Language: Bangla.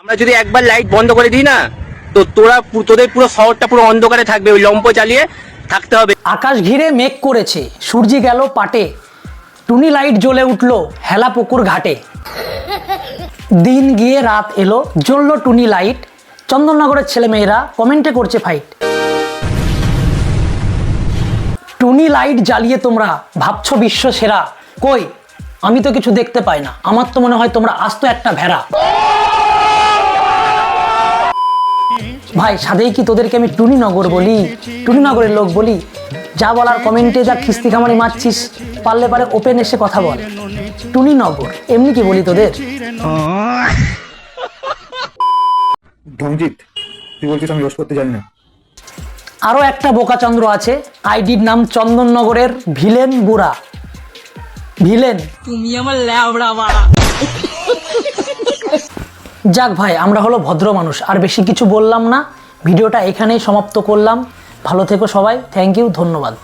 আমরা যদি একবার লাইট বন্ধ করে দিই না, তো তোরা তোদের পুরো শহরটা পুরো অন্ধকারে থাকবে, ওই লম্প চালিয়ে থাকতে হবে। আকাশ ঘিরে মেঘ করেছে, সূর্যি গেল পাটে, টুনি লাইট জ্বলে উঠল হেলা পুকুর ঘাটে। দিন গিয়ে রাত এলো, জ্বললো টুনি লাইট চন্দননগরের ছেলেমেয়েরা কমেন্টে করছে ফাইট টুনি লাইট জ্বালিয়ে তোমরা ভাবছ বিশ্ব সেরা। কই? আমি তো কিছু দেখতে পাই না। আমার তো মনে হয় তোমরা আস্ত একটা ভেড়া। ভাই সাদেই কি তোদেরকে আমি টুনিনগর বলি? টুনিনগরের লোক বলি? যা বলার কমেন্টে যা খিস্তি খামারি মারছিস পারলে পারে ওপেন এসে কথা বল। টুনিনগর এমনি কি বলি তোদের? ঢংজিৎ তুই বলছিস আমি রোজ করতে জানি না। আরও একটা বোকাচন্দ্র আছে আইডির নাম চন্দননগরের ভিলেন বুড়া। ভিলেন। তুমি আমার ল্যাবড়া বাড়া। যাক ভাই, আমরা হলো ভদ্র মানুষ, আর বেশি কিছু বললাম না। ভিডিওটা এখানেই সমাপ্ত করলাম। ভালো থেকো সবাই থ্যাংক ইউ ধন্যবাদ।